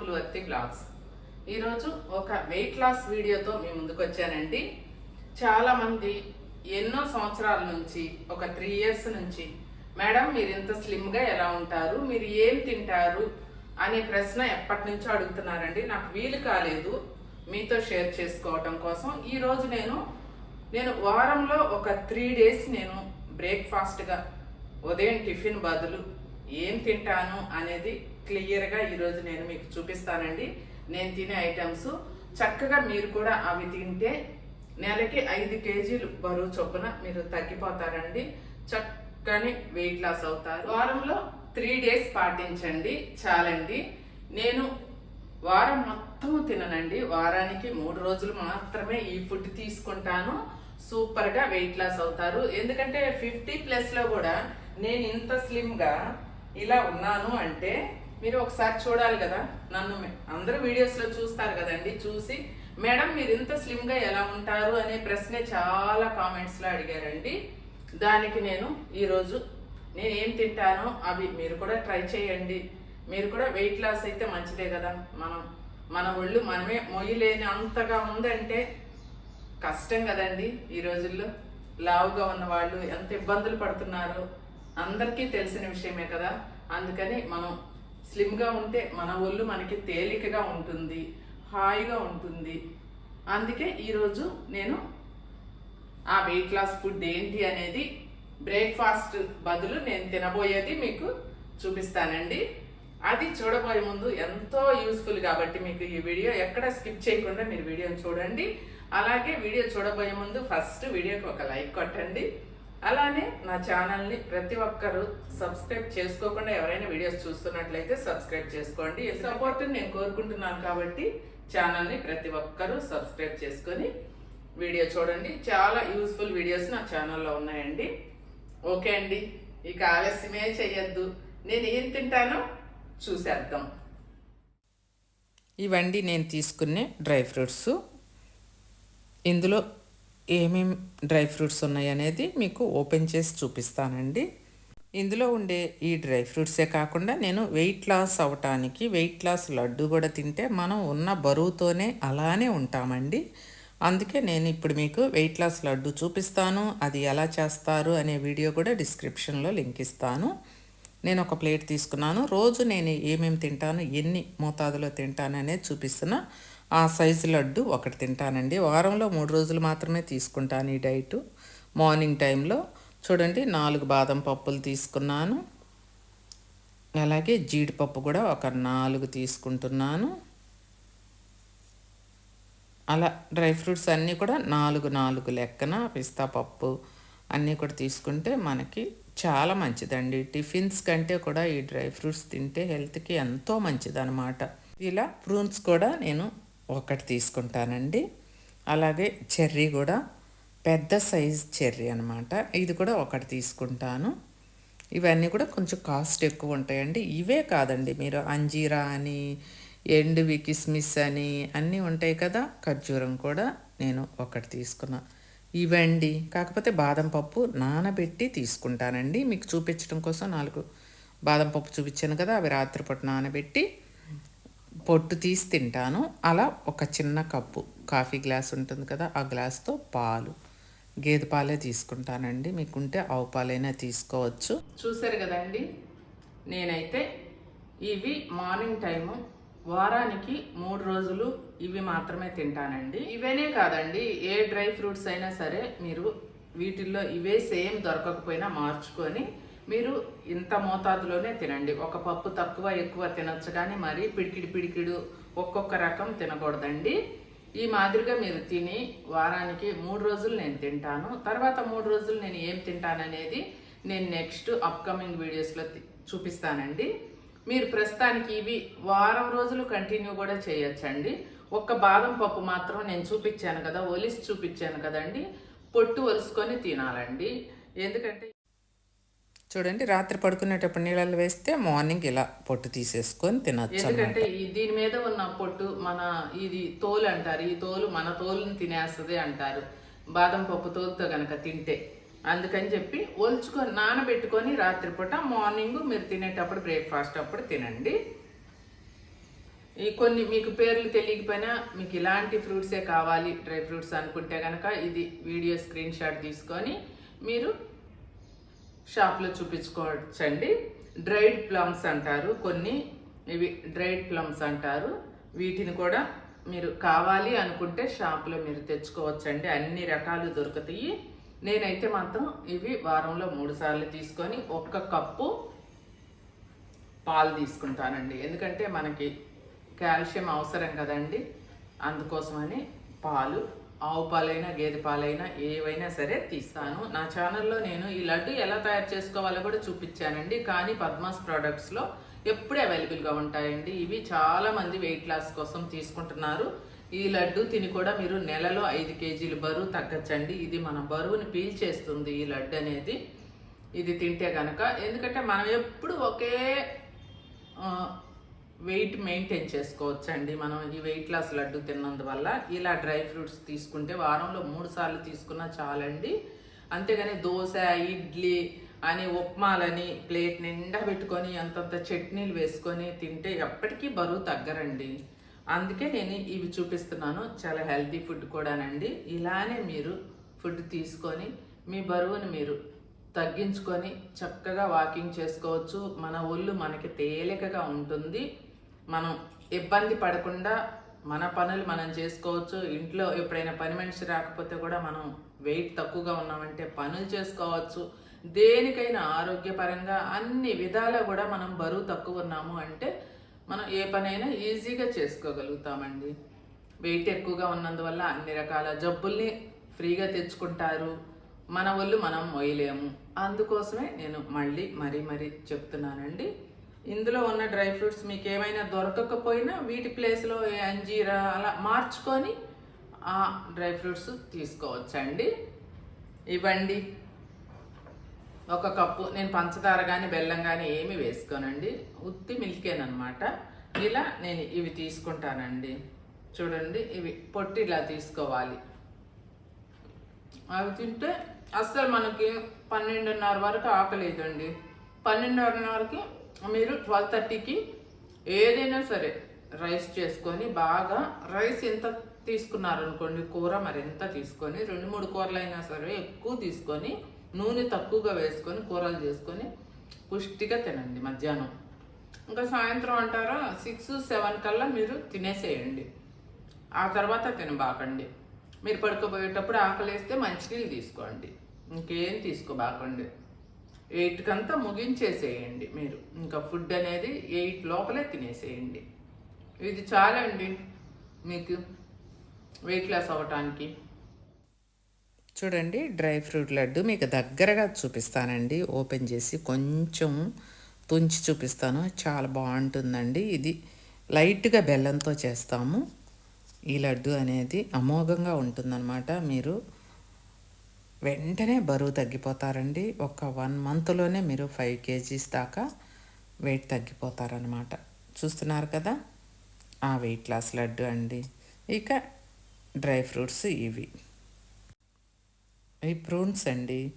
Pulivarthi blogs ఈరోజు ఒక weight loss వీడియోతో మీ ముందుకు వచ్చానండి. చాలామంది ఎన్నో సంవత్సరాల నుంచి ఒక త్రీ ఇయర్స్ నుంచి మేడం మీరు ఇంత స్లిమ్గా ఎలా ఉంటారు? మీరు ఏం తింటారు? అనే ప్రశ్న ఎప్పటి నుంచో అడుగుతున్నారండి. నాకు వీలు కాలేదు మీతో షేర్ చేసుకోవటం కోసం. ఈరోజు నేను నేను వారంలో ఒక త్రీ డేస్ నేను బ్రేక్ఫాస్ట్గా ఉదయం టిఫిన్ బదులు ఏం తింటాను? అనేది క్లియర్గా ఈరోజు నేను మీకు చూపిస్తానండి. నేను తినే ఐటమ్స్. చక్కగా మీరు కూడా అవి తింటే నెలకి ఐదు కేజీలు బరువు చొప్పున మీరు తగ్గిపోతారండి. చక్కని వెయిట్ లాస్ అవుతారు. వారంలో త్రీ డేస్ పాటించండి. చాలండి. నేను వారం మొత్తం తిననండి. వారానికి మూడు రోజులు మాత్రమే ఈ ఫుడ్ తీసుకుంటాను. సూపర్గా వెయిట్ లాస్ అవుతారు. ఎందుకంటే ఫిఫ్టీ ప్లస్లో కూడా నేను ఇంత స్లిమ్గా ఇలా ఉన్నాను అంటే మీరు ఒకసారి చూడాలి కదా నన్ను అందరూ వీడియోస్లో చూస్తారు కదండి చూసి మేడం మీరు ఇంత స్లిమ్గా ఎలా ఉంటారు? అనే ప్రశ్నే చాలా కామెంట్స్లో అడిగారండి. దానికి నేను ఈరోజు నేను ఏం తింటానో అవి మీరు కూడా ట్రై చేయండి. మీరు కూడా వెయిట్ లాస్ అయితే మంచిదే కదా. మనం మన ఒళ్ళు మనమే మొయ్యలేని అంతగా ఉందంటే కష్టం కదండి ఈ రోజుల్లో. లావుగా ఉన్న వాళ్ళు ఎంత ఇబ్బందులు పడుతున్నారు? అందరికీ తెలిసిన విషయమే కదా. అందుకని మనం స్లిమ్గా ఉంటే మన ఒళ్ళు మనకి తేలికగా ఉంటుంది హాయిగా ఉంటుంది. అందుకే ఈరోజు నేను ఆ వెయిట్ లాస్ ఫుడ్ ఏంటి అనేది బ్రేక్ఫాస్ట్ బదులు నేను తినబోయేది మీకు చూపిస్తానండి. అది చూడబోయే ముందు ఎంతో యూస్ఫుల్ కాబట్టి మీకు ఈ వీడియో ఎక్కడ స్కిప్ చేయకుండా మీరు వీడియోని చూడండి. అలాగే వీడియో చూడబోయే ముందు ఫస్ట్ వీడియోకి ఒక లైక్ కొట్టండి. అలానే నా ఛానల్ని ప్రతి ఒక్కరూ సబ్స్క్రైబ్ చేసుకోకుండా ఎవరైనా వీడియోస్ చూస్తున్నట్లయితే సబ్స్క్రైబ్ చేసుకోండి. సపోర్ట్ నేను కోరుకుంటున్నాను కాబట్టి ఛానల్ని ప్రతి ఒక్కరూ సబ్స్క్రైబ్ చేసుకొని వీడియో చూడండి. చాలా యూస్ఫుల్ వీడియోస్ నా ఛానల్లో ఉన్నాయండి. ఓకే అండి. ఇక ఆలస్యమే చేయొద్దు నేను ఏం తింటానో చూసేద్దాం. ఇవండి నేను తీసుకునే డ్రై ఫ్రూట్స్. ఇందులో ఏమేం డ్రై ఫ్రూట్స్ ఉన్నాయి అనేది మీకు ఓపెన్ చేసి చూపిస్తానండి. ఇందులో ఉండే ఈ డ్రై ఫ్రూట్సే కాకుండా నేను వెయిట్ లాస్ అవటానికి వెయిట్ లాస్ లడ్డు కూడా తింటే మనం ఉన్న బరువుతోనే అలానే ఉంటామండి. అందుకే నేను ఇప్పుడు మీకు వెయిట్ లాస్ లడ్డు చూపిస్తాను అది ఎలా చేస్తారు అనే వీడియో కూడా డిస్క్రిప్షన్లో లింక్ ఇస్తాను. నేను ఒక ప్లేట్ తీసుకున్నాను. రోజు నేను ఏమేమి తింటాను ఎన్ని మోతాదులో తింటాను అనేది చూపిస్తున్నా. ఆ సైజు లడ్డు ఒకటి తింటానండి. వారంలో మూడు రోజులు మాత్రమే తీసుకుంటాను ఈ డైట్. మార్నింగ్ టైంలో చూడండి నాలుగు బాదం పప్పులు తీసుకున్నాను. అలాగే జీడిపప్పు కూడా ఒక నాలుగు తీసుకుంటున్నాను. అలా డ్రై ఫ్రూట్స్ అన్నీ కూడా నాలుగు నాలుగు లెక్కన పిస్తా పప్పు అన్నీ కూడా తీసుకుంటే మనకి చాలా మంచిదండి. టిఫిన్స్ కంటే కూడా ఈ డ్రై ఫ్రూట్స్ తింటే హెల్త్కి ఎంతో మంచిదన్నమాట. ఇలా ప్రూన్స్ కూడా నేను ఒకటి తీసుకుంటానండి. అలాగే చెర్రీ కూడా పెద్ద సైజ్ చెర్రీ అనమాట ఇది కూడా ఒకటి తీసుకుంటాను. ఇవన్నీ కూడా కొంచెం కాస్ట్ ఎక్కువ ఉంటాయండి. ఇవే కాదండి. మీరు అంజీరా అని ఎండువి కిస్మిస్ అని అన్నీ ఉంటాయి కదా. ఖర్జూరం కూడా నేను ఒకటి తీసుకున్నా. ఇవండి. కాకపోతే బాదం పప్పు నానబెట్టి తీసుకుంటానండి. మీకు చూపించడం కోసం నాలుగు బాదం పప్పు చూపించాను కదా. అవి రాత్రిపూట నానబెట్టి పొట్టు తీసి తింటాను. అలా ఒక చిన్న కప్పు కాఫీ గ్లాస్ ఉంటుంది కదా ఆ గ్లాస్తో పాలు. గేదె పాలే తీసుకుంటానండి. మీకుంటే ఆవు పాలైనా తీసుకోవచ్చు. చూసారు కదండి నేనైతే ఇవి మార్నింగ్ టైము వారానికి మూడు రోజులు ఇవి మాత్రమే తింటానండి. ఇవేనే కాదండి ఏ డ్రై ఫ్రూట్స్ అయినా సరే మీరు వీటిల్లో ఇవే సేమ్ దొరకకపోయినా మార్చుకొని మీరు ఇంత మోతాదులోనే తినండి. ఒక పప్పు తక్కువ ఎక్కువ తినొచ్చు కానీ మరి పిడికిడి పిడికిడు ఒక్కొక్క రకం తినకూడదండి. ఈ మాదిరిగా మీరు తిని వారానికి మూడు రోజులు నేను తింటాను. తర్వాత మూడు రోజులు నేను ఏం తింటాననేది నేను నెక్స్ట్ అప్కమింగ్ వీడియోస్లో చూపిస్తానండి. మీరు ప్రస్తుతానికి ఇవి వారం రోజులు కంటిన్యూ కూడా చేయొచ్చండి. ఒక్క బాదం పప్పు మాత్రం నేను చూపించాను కదా ఒలిసి చూపించాను కదండి. పొట్టు ఒలుసుకొని తినాలండి. ఎందుకంటే చూడండి రాత్రి పడుకునేటప్పుడు నీళ్ళలో వేస్తే మార్నింగ్ ఇలా పొట్టు తీసేసుకొని తినచ్చు ఎందుకంటే దీని మీద ఉన్న పొట్టు మన ఇది తోలు అంటారు. ఈ తోలు మన తోలుని తినేస్తుంది అంటారు. బాదం పప్పు తోలుతో కనుక తింటే. అందుకని చెప్పి ఒల్చుకొని నానబెట్టుకొని రాత్రిపూట మార్నింగ్ మీరు తినేటప్పుడు బ్రేక్ఫాస్ట్ అప్పుడు తినండి. ఈ కొన్ని మీకు పేర్లు తెలియకపోయినా మీకు ఇలాంటి ఫ్రూట్సే కావాలి. డ్రై ఫ్రూట్స్ అనుకుంటే కనుక ఇది వీడియో స్క్రీన్ షాట్ తీసుకొని మీరు షాప్లో చూపించుకోవచ్చండి. డ్రైడ్ ప్లమ్స్ అంటారు. కొన్ని ఇవి డ్రైడ్ ప్లమ్స్ అంటారు. వీటిని కూడా మీరు కావాలి అనుకుంటే షాప్లో మీరు తెచ్చుకోవచ్చండి. అన్ని రకాలు దొరుకుతాయి. నేనైతే మాత్రం ఇవి వారంలో మూడు సార్లు తీసుకొని ఒక్క కప్పు పాలు తీసుకుంటానండి. ఎందుకంటే మనకి కాల్షియం అవసరం కదండి. అందుకోసమని పాలు ఆవు పాలైనా గేదె పాలైనా ఏవైనా సరే తీస్తాను. నా ఛానల్లో నేను ఈ లడ్డు ఎలా తయారు చేసుకోవాలో కూడా చూపించానండి. కానీ పద్మాస్ ప్రోడక్ట్స్లో ఎప్పుడు అవైలబుల్గా ఉంటాయండి. ఇవి చాలా మంది వెయిట్ లాస్ కోసం తీసుకుంటున్నారు. ఈ లడ్డు తిని కూడా మీరు నెలలో ఐదు కేజీలు బరువు తగ్గచ్చండి. ఇది మన బరువుని పీల్చేస్తుంది ఈ లడ్డు అనేది. ఇది తింటే కనుక ఎందుకంటే మనం ఎప్పుడు ఒకే వెయిట్ మెయింటైన్ చేసుకోవచ్చు అండి మనం ఈ వెయిట్ లాస్ లడ్డు తిన్నందువల్ల ఇలా డ్రై ఫ్రూట్స్ తీసుకుంటే వారంలో మూడు సార్లు తీసుకున్నా చాలండి. అంతేగాని దోశ ఇడ్లీ అని ఉప్మాలని ప్లేట్ నిండా పెట్టుకొని అంతంత చట్నీలు వేసుకొని తింటే ఎప్పటికీ బరువు తగ్గరండి. అందుకే నేను ఇవి చూపిస్తున్నాను. చాలా హెల్తీ ఫుడ్ కూడానండి. ఇలానే మీరు ఫుడ్ తీసుకొని మీ బరువును మీరు తగ్గించుకొని చక్కగా వాకింగ్ చేసుకోవచ్చు. మన ఒళ్ళు మనకి తేలికగా ఉంటుంది. మనం ఇబ్బంది పడకుండా మన పనులు మనం చేసుకోవచ్చు. ఇంట్లో ఎప్పుడైనా పని మనిషి రాకపోతే కూడా మనం వెయిట్ తక్కువగా ఉన్నామంటే పనులు చేసుకోవచ్చు. దేనికైనా ఆరోగ్యపరంగా అన్ని విధాలా కూడా మనం బరువు తక్కువ ఉన్నాము అంటే మనం ఏ పనైనా ఈజీగా చేసుకోగలుగుతామండి. వెయిట్ ఎక్కువగా ఉన్నందువల్ల అన్ని రకాల జబ్బుల్ని ఫ్రీగా తెచ్చుకుంటారు. మన ఒళ్ళు మనం మొయ్యలేము. అందుకోసమే నేను మళ్ళీ మరీ మరీ చెప్తున్నానండి. ఇందులో ఉన్న డ్రై ఫ్రూట్స్ మీకు ఏమైనా దొరకకపోయినా వీటి ప్లేస్లో అంజీరా అలా మార్చుకొని ఆ డ్రై ఫ్రూట్స్ తీసుకోవచ్చండి. ఇవ్వండి. ఒక కప్పు నేను పంచదార కానీ బెల్లం కానీ ఏమి వేసుకోనండి. ఉత్తి మిల్కేనమాట ఇలా నేను ఇవి తీసుకుంటానండి. చూడండి ఇవి పొట్టి ఇలా తీసుకోవాలి. అవి తింటే అస్సలు మనకి పన్నెండున్నర వరకు ఆకలేదండి. పన్నెండున్నరకి మీరు ట్వెల్వ్ థర్టీకి ఏదైనా సరే రైస్ చేసుకొని బాగా రైస్ ఎంత తీసుకున్నారనుకోండి కూర మరి ఎంత తీసుకొని రెండు మూడు కూరలు అయినా సరే ఎక్కువ తీసుకొని నూనె తక్కువగా వేసుకొని కూరలు చేసుకొని పుష్టిగా తినండి మధ్యాహ్నం. ఇంకా సాయంత్రం అంటారా? సిక్స్ సెవెన్ కల్లా మీరు తినేసేయండి. ఆ తర్వాత తినబాకండి. మీరు పడుకోబోయేటప్పుడు ఆకలేస్తే మంచినీళ్ళు తీసుకోండి. ఇంకేం తీసుకోబాకండి. ఎయిట్ కంతా ముగించేసేయండి మీరు. ఇంకా ఫుడ్ అనేది ఎయిట్ లోపలే తినేసేయండి. ఇది చాలా అండి మీకు వెయిట్ లాస్ అవ్వటానికి. చూడండి డ్రై ఫ్రూట్ లడ్డు మీకు దగ్గరగా చూపిస్తానండి. ఓపెన్ చేసి కొంచెం తుంచి చూపిస్తాను. చాలా బాగుంటుందండి. ఇది లైట్గా బెల్లంతో చేస్తాము. ఈ లడ్డు అనేది అమోఘంగా ఉంటుందన్నమాట. మీరు వెంటనే బరువు తగ్గిపోతారండి. ఒక వన్ మంత్లోనే మీరు ఫైవ్ కేజీస్ దాకా వెయిట్ తగ్గిపోతారనమాట చూస్తున్నారు కదా? ఆ వెయిట్ లాస్ లడ్డు అండి. ఇక డ్రై ఫ్రూట్స్ ఇవి. ఈ ప్రూన్స్ అండి.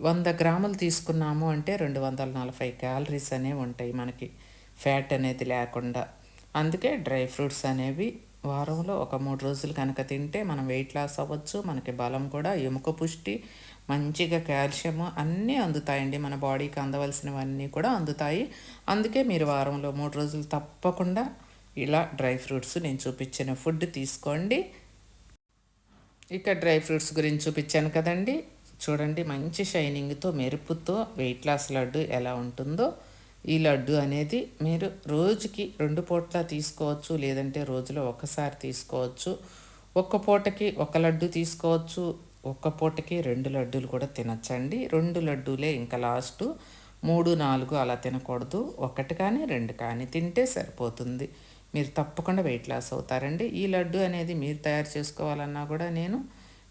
వంద గ్రాములు తీసుకున్నాము అంటే రెండు వందల నలభై క్యాలరీస్ అనేవి ఉంటాయి మనకి. ఫ్యాట్ అనేది లేకుండా. అందుకే డ్రై ఫ్రూట్స్ అనేవి వారంలో ఒక మూడు రోజులు కనుక తింటే మనం వెయిట్ లాస్ అవ్వచ్చు మనకి బలం కూడా ఎముక పుష్టి మంచిగా కాల్షియం అన్నీ అందుతాయండి. మన బాడీకి అందవలసినవన్నీ కూడా అందుతాయి. అందుకే మీరు వారంలో మూడు రోజులు తప్పకుండా ఇలా డ్రై ఫ్రూట్స్ నేను చూపించిన ఫుడ్ తీసుకోండి. ఇక డ్రై ఫ్రూట్స్ గురించి చూపించాను కదండి. చూడండి మంచి షైనింగ్తో మెరుపుతో వెయిట్ లాస్ లడ్డు ఎలా ఉంటుందో. ఈ లడ్డు అనేది మీరు రోజుకి రెండు పూట్ల తీసుకోవచ్చు లేదంటే రోజులో ఒకసారి తీసుకోవచ్చు. ఒక్క పూటకి ఒక లడ్డు తీసుకోవచ్చు ఒక్క పూటకి రెండు లడ్డూలు కూడా తినచ్చండి. రెండు లడ్డూలే ఇంకా లాస్ట్. మూడు నాలుగు అలా తినకూడదు. ఒకటి కానీ రెండు కానీ తింటే సరిపోతుంది. మీరు తప్పకుండా వెయిట్ లాస్ అవుతారండి. ఈ లడ్డు అనేది మీరు తయారు చేసుకోవాలన్నా కూడా నేను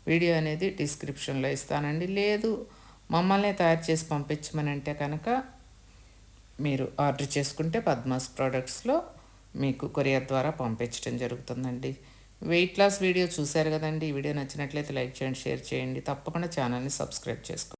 వీడియో అనేది డిస్క్రిప్షన్లో ఇస్తానండి. లేదు మమ్మల్ని తయారు చేసి పంపించమనంటే కనుక మీరు ఆర్డర్ చేసుకుంటే పద్మాస్ ప్రోడక్ట్స్లో మీకు కొరియర్ ద్వారా పంపించడం జరుగుతుందండి. వెయిట్ లాస్ వీడియో చూశారు కదండి. ఈ వీడియో నచ్చినట్లయితే లైక్ చేయండి షేర్ చేయండి. తప్పకుండా ఛానల్ని సబ్స్క్రైబ్ చేసుకోండి.